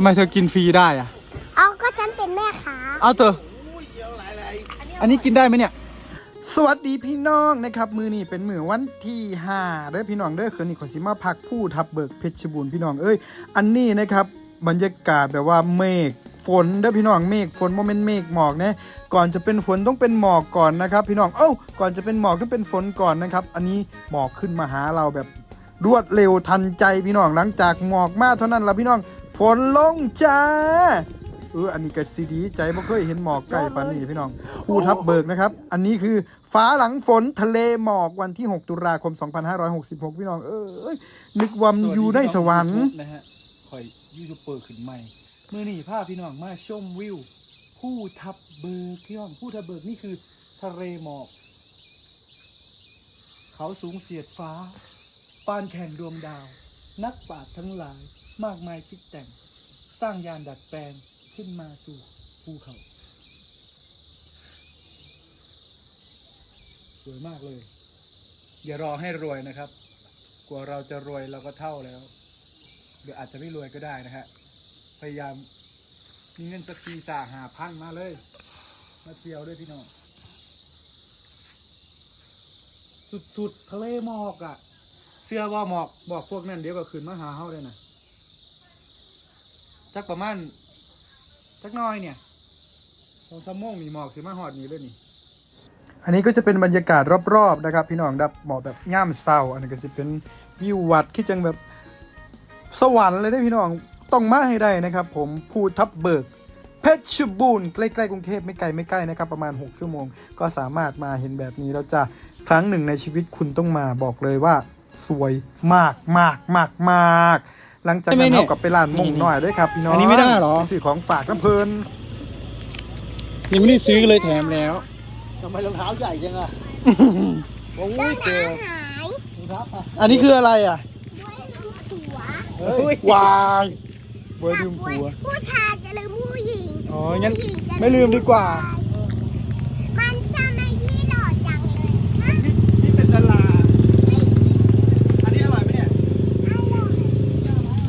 ำไมเธอกินฟรีได้อะเอาก็ฉันเป็นแม่ค้าเอาเถอะอันนี้กินได้ไหมเนี่ย สวัสดีพี่น้องนะครับ มือนี่เป็นมือวันที่5เด้อพี่น้องเด้อคืนนี้ขอสิมาพักผู้ทับเบิกเพชรบูรณ์พี่น้องเอ้ยอันนี้นะครับบรรยากาศแบบว่าเมฆฝนเด้อพี่น้องเมฆฝนโมเมนต์เมฆหมอกนะก่อนจะเป็นฝนต้องเป็นหมอกก่อนนะครับ พี่น้องเอ้าก่อนจะเป็นหมอกต้องเป็นฝนก่อนนะครับ อันนี้หมอกขึ้นมาหาเราแบบรวดเร็วทันใจพี่น้องหลังจากหมอกมาเท่านั้นละพี่น้อง ฝนลงจ้าเอออันนี้ก็ซีดีใจบ่เคยเห็นหมอกไก่ปานนี้พี่น้องภูทับเบิกนะครับ อันนี้คือฟ้าหลังฝนทะเลหมอกวันที่ 6 ตุลาคม 2566 พี่น้อง เออเอ้ยนึกว่ามันอยู่ในสวรรค์นะฮะคอยยูทูบเบอร์ขึ้นใหม่เมื่อนี่ภาพพี่น้องมาชมวิวผู้ทับเบิกพี่น้องผู้ทับเบิกนี่คือทะเลหมอก เขาสูงเสียดฟ้า ปานแข่งดวงดาว นักปราชญ์ทั้งหลาย มากมายคิดแต่ง สร้างยานดัดแปลงขึ้นมาสู่ภูเขา สวยมากเลย อย่ารอให้รวยนะครับ กว่าเราจะรวยเราก็เท่าแล้วเดี๋ยวอาจจะไม่รวยก็ได้นะฮะ พยายามมีเงินสักทีสาหาพันมาเลย มาเที่ยวด้วยพี่น้อง สุดๆทะเลหมอกอะ่ะ เสื้อว่าหมอกบอกพวกนั้นเดี๋ยวก็ขึ้นมาหาเฮาเลยนะ จักประมาณจักน้อยเนี่ยสองสามโมงนี่หมอกสิมาหอดนี่เลยนี่ อันนี้ก็จะเป็นบรรยากาศรอบๆนะครับ พี่น้องดับหมอกแบบย่ามเศร้า อันนี้ก็จะเป็นวิววัดที่จังแบบสวรรค์เลยได้พี่น้องต้องมาให้ได้นะครับ ผมภูทับเบิกเพชรบูรณ์ใกล้ๆกรุงเทพไม่ไกลไม่ใกล้นะครับ ประมาณ 6 ชั่วโมง ก็สามารถมาเห็นแบบนี้แล้วจะครั้งหนึ่งในชีวิตคุณต้องมาบอกเลยว่า สวยมากมากมากมาก หลังจากใช่ไหมนั้นเนี่ยเท่ากับไปร้านมงหน่อยด้วยครับพี่น้องอันนี้ไม่ได้เหรอปซื้อของฝากน้ำเพลินยังไม่ได้ซื้อเลยแถมแล้วทำไมรองเท้าใหญ่จังอะโอ้ยเจอหายรองเท้าปะอันนี้คืออะไรอะด้วยลืมผัวเฮ้ยวายบวยลืมผัว ผู้ชายจะลืมผู้หญิง อ๋องั้น ผู้หญิงจะไม่ลืมดีกว่า มันทำไมพี่หล่อจังเลยฮะ นี่เป็นดาราอันนี้อร่อยไหมเนี่ย อร่อย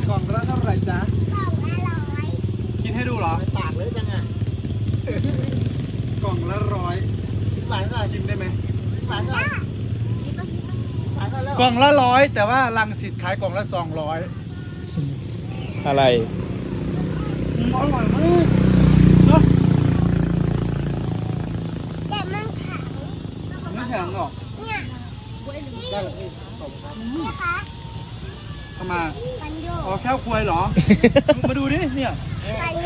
กล่องละเท่าไหร่จ๊ะ กล่องอร่อย กิน ให้ดูเหรอ ปากเลยจังอะกล่องละร้อยปากเท่าไหร่ชิมได้ไหมปากเท่าไหร่ปากเท่าไหร่กล่องละร้อยแต่ว่าลังสิตขายกล่องละสองร้อยอะไรอร่อยมากเนาะแต่มันแข็งไม่แข็งหรอกเนี่ยพี่พี่คะทำไมามันโยอ๋อกแค่ควยเหรอ มาดูดิเนี่ยมันโย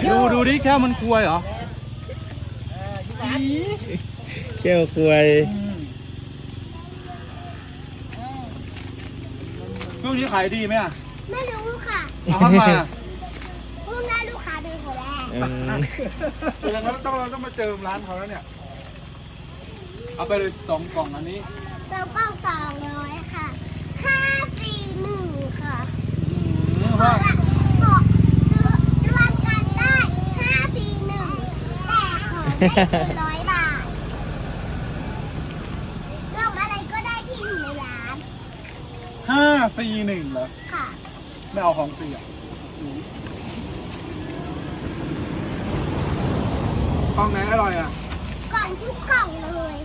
ดูกดูดิแค่มันควยเหรอเขี้ยวควยอืมช่วงนี้ขายดีไหมอะไม่รู้ค่ะเอาเข้ามาเพิ่งได้ลูกค้าเป็นคนแรกแสดงว่าต้องเราต้องมาเจิมร้านเขาแล้วเนี่ย เอาไปเลยสองกล่องอันนี้เราก็สองร้อยค่ะห้าสี่หนึ่งค่ะ อืม เพ ว่า ราะว่าบอกซื้อรวมกันได้ห้าสี่หนึ่งแต่ของไม่ถึง ร้อยบาทลองอะไรก็ได้ที่อยู่ในร้านห้าฟรีหนึ่งเหรอค่ะไม่เอาของฟรีอะกล่องไหนอร่อยอะก่อนทุกกล่องเลย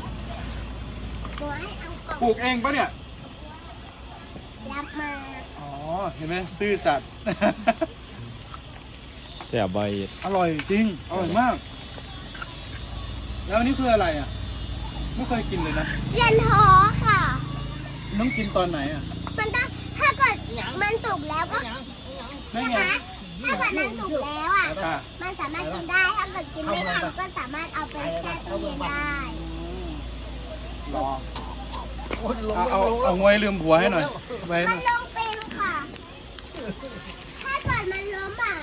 หนูให้เอากล่องปลูกเองปะเนี่ย รับมาอ๋อ เห็นไหมซื่อสัตย์ แจ่บใบ อร่อยจริง อร่อยมาก แล้วอันนี้คืออะไรอะ ไม่เคยกินเลยนะเรียนหอค่ะ ต้องกินตอนไหนอะ มันต้องถ้าเกิดมันสุกแล้วก็ได้นะไงคะถ้าเกิดมันสุกแล้วอะ อะมันสามารถกินได้ ถ้าเกิดกินไม่ทันก็สามารถเอาไปแช่ตู้เย็นได้ รอเอาเอาเอางวยลืมผัวให้หน่อยไว้หมัน่นอยลงเป็นค่ะ ถ้าเกิดมันล้มอะ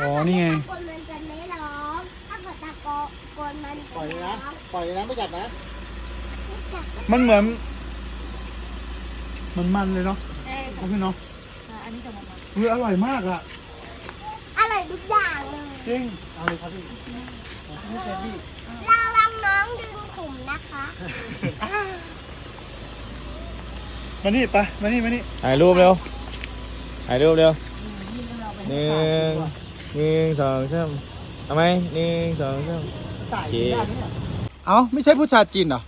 อ๋อนี่ไงถ้าเกิดมันจะไม่ล้มถ้าเกิดตะโกโก นมันปล่อยเลยล้นะมปล่อยเลยนะไม่จับนะ มันเหมือน มันมันเลยเนาะโอเคเนาะอันนี้จะมันเฮ้ยอร่อยมากอะอร่อยทุกอย่างเลย จริงเอาเลยครับพี่นี่เป็นพี่ระวังน้องดึงขุมนะคะมานี่ไปมานี่มานี่ถ่ายรูปเร็วถ่ายรูปเร็วหนึ่งสหนึ่งสองสามเอาไหมหนึ่งสองสาม ตายกินได้ไหมเนี่ยเอ้าไม่ใช่ผู้ชาจีนเหรอ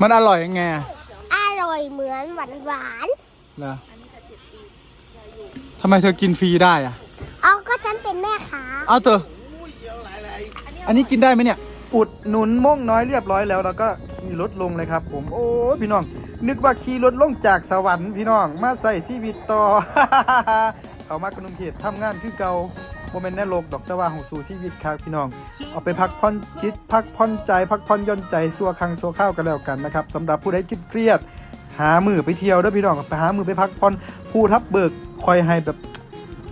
มันอร่อยยังไงอะอร่อยเหมือนหวานหวานเหรอทำไมเธอกินฟรีได้อะๆเอาก็ฉันเป็นแม่ค้าเอาเถอะอันนี้กินได้ไหมเนี่ย อุดหนุนม่งน้อยเรียบร้อยแล้วแล้วก็ขี่รถลงเลยครับ ผมโอ้ยพี่น้อง นึกว่าขี่รถลงจากสวรรค์พี่น้องมาใส่ชีวิตต่อ เขามากรุงเทพทำงานคือเก่า โมเมนต์แน่โลกดอกแต่ว่าของสู่ชีวิตครับพี่น้อง เอาไปพักผ่อนจิต พักผ่อนใจ พักผ่อนย่อนใจสัวคังสัวข้าวกันแล้วกันนะครับสำหรับผู้ใดคิดเครียด หามือไปเที่ยวด้อพี่น้องไปหามือไปพักผ่อนผู้ทับเบิกคอยให้แบบ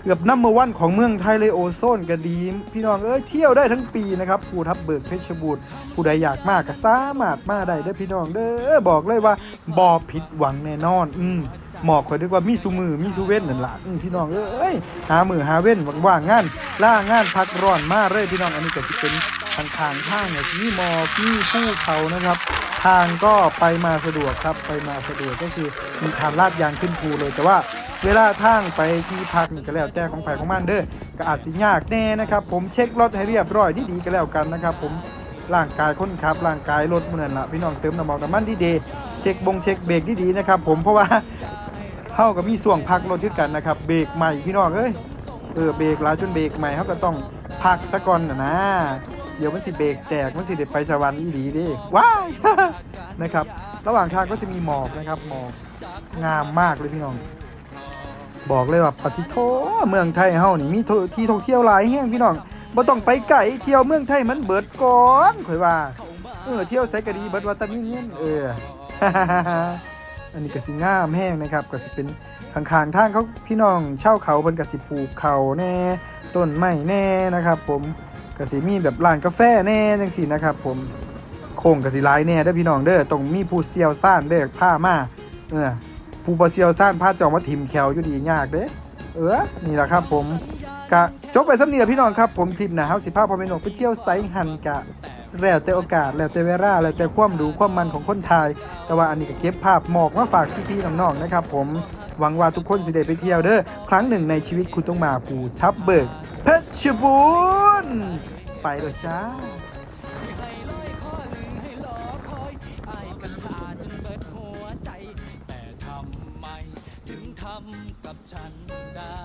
เกือบนัมเบอร์วันของเมืองไทยเลยโอโซนก็ดี พี่น้องเอ้ยเที่ยวได้ทั้งปีนะครับภูทับเบิกเพชรบูรณ์ผู้ใดอยากมากก็สามารถมาได้เด้อพี่น้องเด้อบอกเลยว่าบอผิดหวังแน่นอน อืม หมอกคอยดีกว่ามีสุมือมีสุเว้นนั่นล่ะอืมพี่น้องเอ้ยหามือหาเว้นว่างๆงานล่างานพักร้อนมาเลยพี่น้องอันนี้ก็จะเป็นทางทางทางเนี่ยมีหมอกมีภูเขานะครับ ทางก็ไปมาสะดวกครับไปมาสะดวกก็คือมีทางลาดยางขึ้นภูเลยแต่ว่าเวลาทางไปที่พักนี่ก็แล้วแต่ของไผของมันเด้อก็อาจสิยากแน่นะครับ ผมเช็ครถให้เรียบร้อยดีๆก็แล้วกันนะครับ ผมร่างกายคนขับร่างกายรถมันนั่นละพี่น้องเติมน้ำมันน้ำมันดีๆเช็คบงเช็คเบรกดีๆนะครับ ผมเพราะว่า เฮาก็มีส่วงพักรถที่กันนะครับ เบรกใหม่พี่น้องเอ้ย เออเบรกหลายจนเบรกใหม่เฮาก็ต้องพักซะก่อนนะนะ เดี๋ยวมันสิเบรกแตกมันสิเด็ดไปสวรรค์อีหลีเดิว้ายนะครับ ระหว่างทางก็จะมีหมอกนะครับหมอกงามมากเลยพี่น้อง บอกเลยว่าปฏิโทเมืองไทยเฮานี่มีที่ท่องเที่ยวหลายแห่งพี่น้องบ่ต้องไปไกลเที่ยวเมืองไทยมันเบิดก่อนข่อยว่า เออเที่ยวไสก็ดีเบิดว่าตะมีเงินเออ อันนี้กสิงามแห้งนะครับก็สิเป็นข้างๆทางเขาพี่น้องเช่าเขาเพิ่นกสิปลูกเขาแน่ต้นไม้แน่นะครับ ผมกสิมีแบบร้านกาแฟแน่จังซี่นะครับ ผมโค้งกสิหลายแน่เด้อพี่น้องเด้อต้องมีผู้เซียวซ่านเด้อผ้ามาเออผู้บเซียวซ่านพาจองมาถิมแขวอยู่ดียากเด้เออนี่แหละครับ ผมกะจบไปสำนีแหละพี่น้องครับ ผมทริปหนะเฮาสิพาพ่อแม่นกไปเที่ยวไซหันกะ แล้วแต่โอกาสแล้วแต่เวลาแล้วแต่ความรู้ความมันของคนไทย แต่ว่าอันนี้ก็เก็บภาพหมอกมาฝากพี่ๆน้องๆนะครับ ผมหวังว่าทุกคนสิได้ไปเที่ยวเด้อครั้งหนึ่งในชีวิตคุณต้องมาภูทับเบิกเพชรบูรณ์ไปเลยจ้าทำกับฉันได้